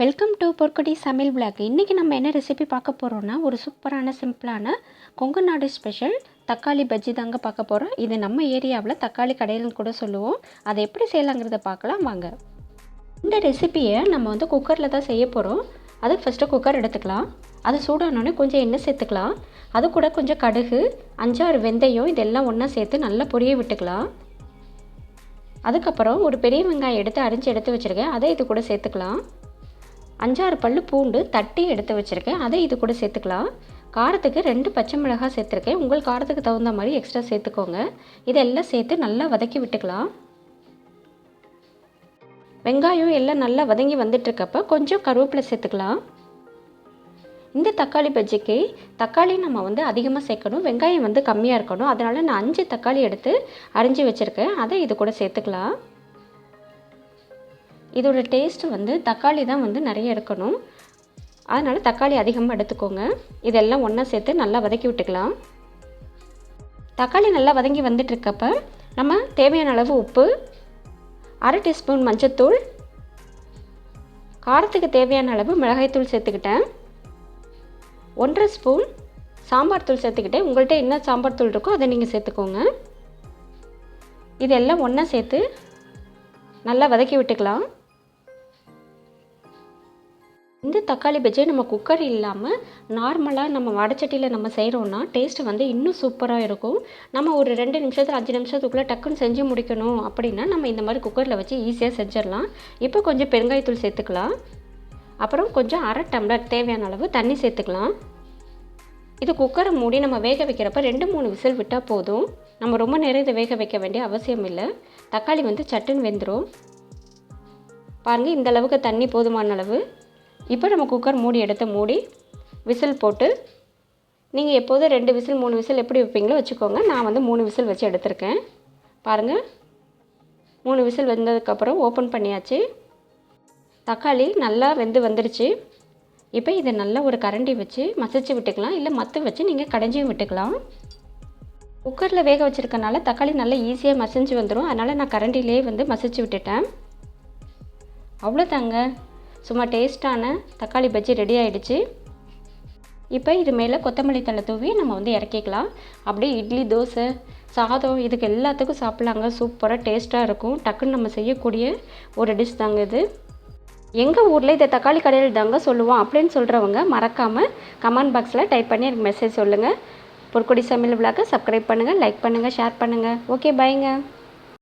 Welcome to பொற்கொடி சமையல் vlog இன்றைக்கி நம்ம என்ன ரெசிபி பார்க்க போகிறோன்னா ஒரு சூப்பரான சிம்பிளான கொங்கு நாடு ஸ்பெஷல் தக்காளி பஜ்ஜி தாங்க பார்க்க போகிறோம் இது நம்ம ஏரியாவில் தக்காளி கடையில்னு கூட சொல்லுவோம். அதை எப்படி செய்யலாங்கிறத பார்க்கலாம் வாங்க. இந்த ரெசிபியை நம்ம வந்து குக்கரில் தான் செய்ய போகிறோம் அதுக்கு ஃபஸ்ட்டு குக்கர் எடுத்துக்கலாம். அது சூடானோடனே கொஞ்சம் எண்ணெய் சேர்த்துக்கலாம். அது கூட கொஞ்சம் கடுகு அஞ்சாறு வெந்தயம் இதெல்லாம் ஒன்றா சேர்த்து நல்லா பொரிய விட்டுக்கலாம். அதுக்கப்புறம் ஒரு பெரிய வெங்காயம் எடுத்து அரிஞ்சு எடுத்து வச்சுருக்கேன். அதை இது கூட சேர்த்துக்கலாம். அஞ்சாறு பல் பூண்டு தட்டி எடுத்து வச்சுருக்கேன். அதை இது கூட சேர்த்துக்கலாம். காரத்துக்கு ரெண்டு பச்சை மிளகாய் சேர்த்துருக்கேன். உங்கள் காரத்துக்கு தகுந்த மாதிரி எக்ஸ்ட்ரா சேர்த்துக்கோங்க. இதெல்லாம் சேர்த்து நல்லா வதக்கி விட்டுக்கலாம். வெங்காயம் எல்லாம் நல்லா வதங்கி வந்துட்டுருக்கப்ப கொஞ்சம் கருவேப்பிலை சேர்த்துக்கலாம். இந்த தக்காளி பஜ்ஜிக்கு தக்காளி நம்ம வந்து அதிகமாக சேர்க்கணும். வெங்காயம் வந்து கம்மியாக இருக்கணும். அதனால் நான் அஞ்சு தக்காளி எடுத்து அரிஞ்சு வச்சுருக்கேன். அதை இது கூட சேர்த்துக்கலாம். இதோட டேஸ்ட் வந்து தக்காளி தான் வந்து நிறைய எடுக்கணும். அதனால் தக்காளி அதிகமாக எடுத்துக்கோங்க. இதெல்லாம் ஒன்றா சேர்த்து நல்லா வதக்கி விட்டுக்கலாம். தக்காளி நல்லா வதங்கி வந்துட்டுருக்கப்ப நம்ம தேவையான அளவு உப்பு அரை டீஸ்பூன் மஞ்சத்தூள் காரத்துக்கு தேவையான அளவு மிளகாய்த்தூள் சேர்த்துக்கிட்டேன். ஒன்றரை ஸ்பூன் சாம்பார் தூள் சேர்த்துக்கிட்டேன். உங்கள்கிட்ட என்ன சாம்பார் தூள் இருக்கோ அதை நீங்கள் சேர்த்துக்கோங்க. இதெல்லாம் ஒன்றா சேர்த்து நல்லா வதக்கி விட்டுக்கலாம். இந்த தக்காளி பஜ்ஜியை நம்ம குக்கர் இல்லாமல் நார்மலாக நம்ம வடச்சட்டியில் நம்ம செய்கிறோன்னா டேஸ்ட்டு வந்து இன்னும் சூப்பராக இருக்கும். நம்ம ஒரு ரெண்டு நிமிஷத்தில் அஞ்சு நிமிஷத்துக்குள்ளே டக்குன்னு செஞ்சு முடிக்கணும் அப்படின்னா நம்ம இந்த மாதிரி குக்கரில் வச்சு ஈஸியாக செஞ்சிடலாம். இப்போ கொஞ்சம் பெருங்காயத்தூள் சேர்த்துக்கலாம். அப்புறம் கொஞ்சம் அரை டம்ளர் தேவையான அளவு தண்ணி சேர்த்துக்கலாம். இது குக்கரை மூடி நம்ம வேக வைக்கிறப்ப ரெண்டு மூணு விசில் விட்டால் போதும். நம்ம ரொம்ப நேரம் இதை வேக வைக்க வேண்டிய அவசியம் இல்லை. தக்காளி வந்து சட்டுன்னு வெந்துடும் பாருங்கள் இந்த அளவுக்கு தண்ணி போதுமான அளவு. இப்போ நம்ம குக்கர் மூடி எடுத்து மூடி விசில் போட்டு நீங்கள் எப்போதும் ரெண்டு விசில் மூணு விசில் எப்படி வைப்பீங்களோ வச்சுக்கோங்க. நான் வந்து மூணு விசில் வச்சு எடுத்திருக்கேன். பாருங்கள் மூணு விசில் வெந்ததுக்கப்புறம் ஓப்பன் பண்ணியாச்சு. தக்காளி நல்லா வெந்து வந்துடுச்சு இப்போ இதை நல்லா ஒரு கரண்டி வச்சு மசிச்சு விட்டுக்கலாம். இல்லை மத்து வச்சு நீங்கள் கடைஞ்சியும் விட்டுக்கலாம். குக்கரில் வேக வச்சுருக்கனால தக்காளி நல்லா ஈஸியாக மசிஞ்சு வந்துடும் அதனால் நான் கரண்டிலே வந்து மசிச்சு விட்டுட்டேன். அவ்வளோதாங்க. சும்மா டேஸ்ட்டான தக்காளி பஜ்ஜி ரெடி ஆகிடுச்சு இப்போ இது மேலே கொத்தமல்லி தலை தூவி நம்ம வந்து இறக்கிக்கலாம். அப்படியே இட்லி தோசை சாதம் இதுக்கு எல்லாத்துக்கும் சாப்பிட்லாங்க. சூப்பராக டேஸ்ட்டாக இருக்கும். டக்குன்னு நம்ம செய்யக்கூடிய ஒரு டிஷ் தாங்க இது. எங்கள் ஊரில் இதை தக்காளி கடையில் தாங்க சொல்லுவோம். அப்படின்னு சொல்கிறவங்க மறக்காமல் கமெண்ட் பாக்ஸில் டைப் பண்ணி எனக்கு மெசேஜ் சொல்லுங்கள் பொற்கொடி சமையல் விழாக்க சப்ஸ்கிரைப் பண்ணுங்கள் லைக் பண்ணுங்கள் ஷேர் பண்ணுங்கள் ஓகே பாய்ங்க